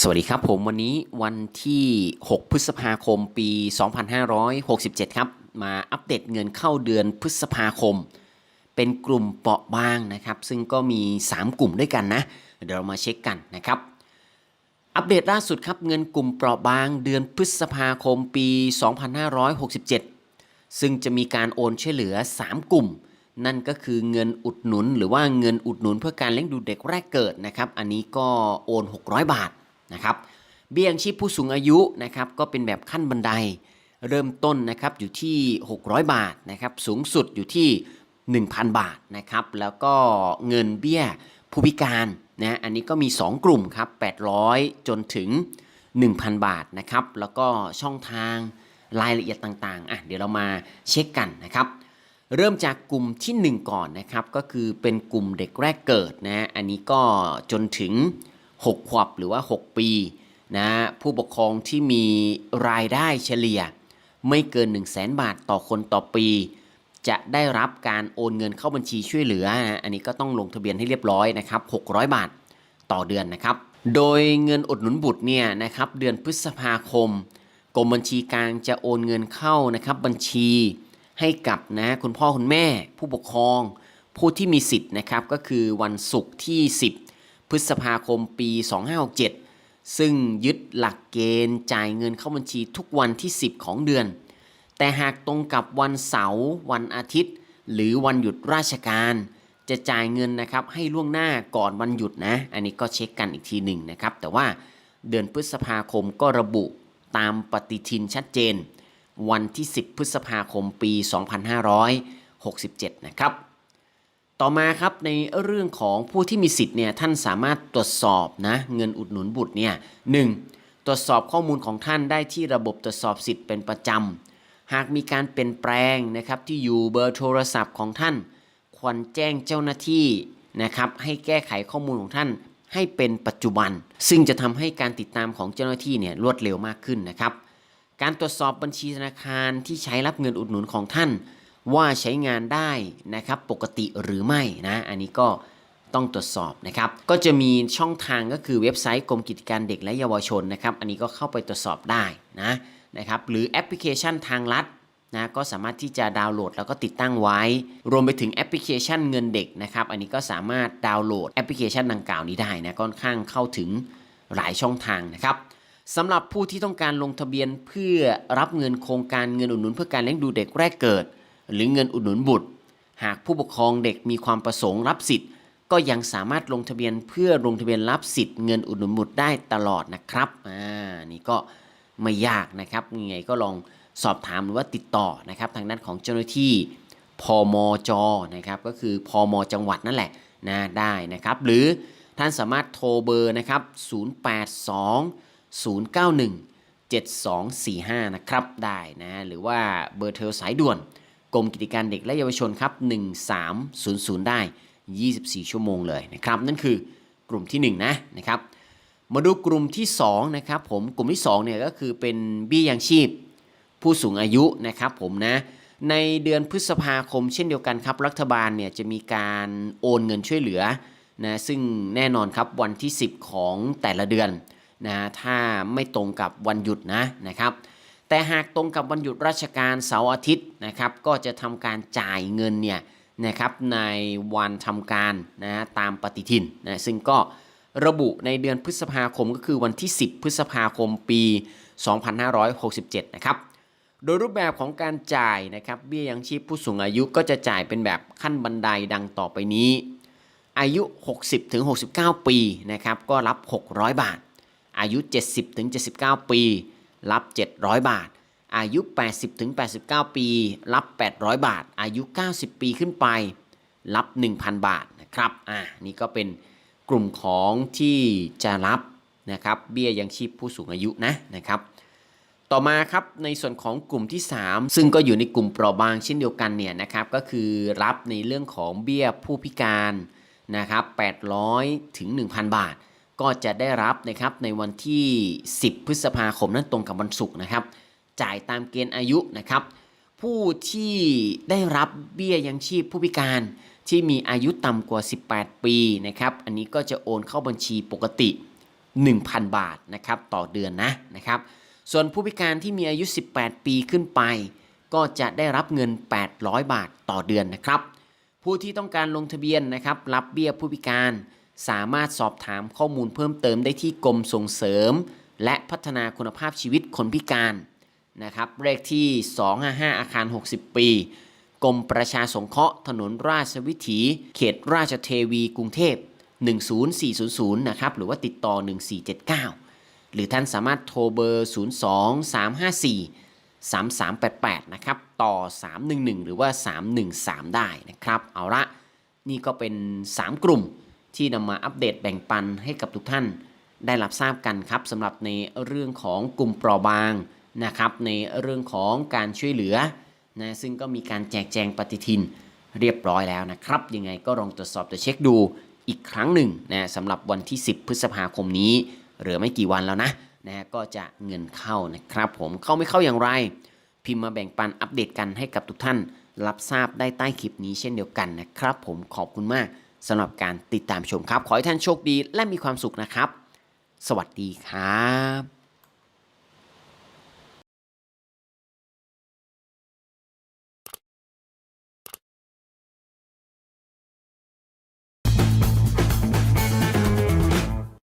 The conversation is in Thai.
สวัสดีครับผมวันนี้วันที่ 6 พฤษภาคมปี 2567 ครับ มาอัปเดตเงินเข้าเดือนพฤษภาคม เป็นกลุ่มเปราะบางนะครับ ซึ่งก็มี 3 กลุ่มด้วยกันนะ เดี๋ยวเรามาเช็คกันนะครับ อัปเดตล่าสุดครับเงินกลุ่มเปราะบางเดือนพฤษภาคมปี 2567 ซึ่งจะมีการโอนช่วยเหลือ 3 กลุ่ม นั่นก็คือเงินอุดหนุน หรือว่าเงินอุดหนุนเพื่อการเลี้ยงดูเด็กแรกเกิดนะครับ อันนี้ก็โอน 600 บาท นะครับเบี้ยยังชีพผู้สูงอายุนะครับก็เป็นแบบขั้นบันได เริ่มต้นนะครับอยู่ที่ 600 บาทนะครับสูงสุดอยู่ที่ 1,000 บาทนะครับแล้วก็เงินเบี้ยผู้พิการนะอันนี้ก็มี 2 กลุ่มครับ 800 จนถึง 1,000 บาทนะครับแล้วก็ช่องทางรายละเอียดต่างๆอะเดี๋ยวเรามาเช็คกันนะครับเริ่มจากกลุ่มที่ 1 ก่อนนะครับก็คือเป็นกลุ่มเด็กแรกเกิดนะอันนี้ก็จนถึง 6 ขวบหรือว่า 6 ปีนะผู้ปกครองที่มีรายได้เฉลี่ย ไม่เกิน 1 0 0 0 0แบาทต่อคนต่อปี จะได้รับการโอนเงินเข้าบัญชีช่วยเหลือ อันนี้ก็ต้องลงทะเบียนให้เรียบร้อยนะครับ600 บาทต่อเดือนนะครับ โดยเงินอุดหนุนบุตรเนี่ยนะครับเดือนพฤษภาคมกรมบัญชีกลางจะโอนเงินเข้านะครับบัญชีให้กับนะคุณพ่อคุณแม่ ผู้ปกครอง ผู้ที่มีสิทธิ์นะครับก็คือวันศุกร์ที่ 10 พฤษภาคมปี 2567 ซึ่งยึดหลักเกณฑ์จ่ายเงินเข้าบัญชีทุกวันที่ 10 ของเดือน แต่หากตรงกับวันเสาร์วันอาทิตย์ หรือวันหยุดราชการ จะจ่ายเงินนะครับให้ล่วงหน้าก่อนวันหยุดนะ อันนี้ก็เช็คกันอีกทีหนึ่งนะครับ แต่ว่าเดือนพฤษภาคมก็ระบุตามปฏิทินชัดเจน วันที่ 10 พฤษภาคมปี 2567 นะครับ ต่อมาครับในเรื่องของผู้ที่มีสิทธิ์เนี่ยท่านสามารถตรวจสอบนะเงินอุดหนุนบุตรเนี่ยหนึ่งตรวจสอบข้อมูลของท่านได้ที่ระบบตรวจสอบสิทธิ์เป็นประจำหากมีการเปลี่ยนแปลงนะครับที่อยู่เบอร์โทรศัพท์ของท่าน ควรแจ้งเจ้าหน้าที่นะครับให้แก้ไขข้อมูลของท่านให้เป็นปัจจุบัน ซึ่งจะทำให้การติดตามของเจ้าหน้าที่เนี่ยรวดเร็วมากขึ้นนะครับ การตรวจสอบบัญชีธนาคารที่ใช้รับเงินอุดหนุนของท่าน ว่าใช้งานได้นะครับปกติหรือไม่นะ อันนี้ก็ต้องตรวจสอบนะครับ ก็จะมีช่องทางก็คือเว็บไซต์กรมกิจการเด็กและเยาวชนนะครับ อันนี้ก็เข้าไปตรวจสอบได้นะนะครับ หรือแอปพลิเคชันทางลัดนะก็สามารถที่จะดาวน์โหลดแล้วก็ติดตั้งไว้ รวมไปถึงแอปพลิเคชันเงินเด็กนะครับ อันนี้ก็สามารถดาวน์โหลดแอปพลิเคชันดังกล่าวนี้ได้นะค่อนข้างเข้าถึงหลายช่องทางนะครับสำหรับผู้ที่ต้องการลงทะเบียนเพื่อรับเงินโครงการเงินอุดหนุนเพื่อการเลี้ยงดูเด็กแรกเกิด หรือเงินอุดหนุนบุตร หากผู้ปกครองเด็กมีความประสงค์รับสิทธิ์ ก็ยังสามารถลงทะเบียนเพื่อลงทะเบียนรับสิทธิ์เงินอุดหนุนบุตรได้ตลอดนะครับอ่านี่ก็ไม่ยากนะครับยังไงก็ลองสอบถามหรือว่าติดต่อนะครับทางด้านของเจ้าหน้าที่พมจนะครับก็คือพมจังหวัดนั่นแหละนะได้นะครับ หรือท่านสามารถโทรเบอร์นะครับ 082 091 7245 นะครับได้นะหรือว่าเบอร์เทอสายด่วน กรมกิจการเด็กและเยาวชนครับ 1300 ได้ 24 ชั่วโมงเลยนะครับ นั่นคือกลุ่มที่ 1 นะนะครับ มาดูกลุ่มที่2นะครับผมกลุ่มที่2เนี่ยก็คือเป็นเบี้ยยังชีพ ผู้สูงอายุนะครับผมนะในเดือนพฤษภาคมเช่นเดียวกันครับ รัฐบาลเนี่ยจะมีการโอนเงินช่วยเหลือนะซึ่งแน่นอนครับวันที่ 10 ของแต่ละเดือนนะถ้าไม่ตรงกับวันหยุดนะนะครับ แต่หากตรงกับวันหยุดราชการเสาร์อาทิตย์นะครับ ก็จะทำการจ่ายเงินเนี่ยนะครับในวันทำการนะตามปฏิทินนะซึ่งก็ระบุในเดือนพฤษภาคมก็คือวันที่ 10 พฤษภาคมปี 2567 นะครับ โดยรูปแบบของการจ่ายนะครับเบี้ยยังชีพผู้สูงอายุก็จะจ่ายเป็นแบบขั้นบันไดดังต่อไปนี้ อายุ 60-69 ปีนะครับก็รับ 600 บาท อายุ 70-79 ปี รับ 700 บาท อายุ 80-89 ปี รับ 800 บาท อายุ 90 ปีขึ้นไป รับ 1,000 บาทนะครับ อ่า นี่ก็เป็นกลุ่มของที่จะรับนะครับ เบี้ยยังชีพผู้สูงอายุนะนะครับ ต่อมาครับในส่วนของกลุ่มที่ 3 ซึ่งก็อยู่ในกลุ่มเปราะบางเช่นเดียวกันเนี่ยนะครับ ก็คือรับในเรื่องของเบี้ยผู้พิการนะครับ 800 ถึง 1,000 บาท ก็จะได้รับนะครับในวันที่ 10 พฤษภาคมนั้นตรงกับวันศุกร์นะครับ จ่ายตามเกณฑ์อายุนะครับ ผู้ที่ได้รับเบี้ยยังชีพผู้พิการที่มีอายุต่ำกว่า 18 ปีนะครับ อันนี้ก็จะโอนเข้าบัญชีปกติ 1,000 บาทนะครับต่อเดือนนะนะครับ ส่วนผู้พิการที่มีอายุ 18 ปีขึ้นไป ก็จะได้รับเงิน 800 บาทต่อเดือนนะครับ ผู้ที่ต้องการลงทะเบียนนะครับรับเบี้ยผู้พิการ สามารถสอบถามข้อมูลเพิ่มเติมได้ที่กรมส่งเสริม และพัฒนาคุณภาพชีวิตคนพิการนะครับเลขที่ 255 อาคาร 60 ปีกรมประชาสงเคราะห์ถนนราชวิถี เขตราชเทวีกรุงเทพ 10400 นะครับหรือว่าติดต่อ 1479 หรือท่านสามารถโทรเบอร์ 02 354 3388 นะครับ ต่อ 311 หรือว่า 313 ได้นะครับ เอาละนี่ก็เป็น 3 กลุ่ม ที่นำมาอัปเดตแบ่งปันให้กับทุกท่าน ได้รับทราบกันครับสำหรับในเรื่องของกลุ่มเปราะบางนะครับในเรื่องของการช่วยเหลือนะซึ่งก็มีการแจกแจงปฏิทินเรียบร้อยแล้วนะครับ ยังไงก็ลองตรวจสอบตรวจเช็คดูอีกครั้งหนึ่งนะสำหรับวันที่ 10 พฤษภาคมนี้เหลือไม่กี่วันแล้วนะนะก็จะเงินเข้านะครับ ผมเข้าไม่เข้าอย่างไร พิมพ์มาแบ่งปันอัปเดตกันให้กับทุกท่าน รับทราบได้ใต้คลิปนี้เช่นเดียวกันนะครับ ผมขอบคุณมาก สำหรับการติดตามชมครับ ขอให้ท่านโชคดีและมีความสุขนะครับ สวัสดีครับ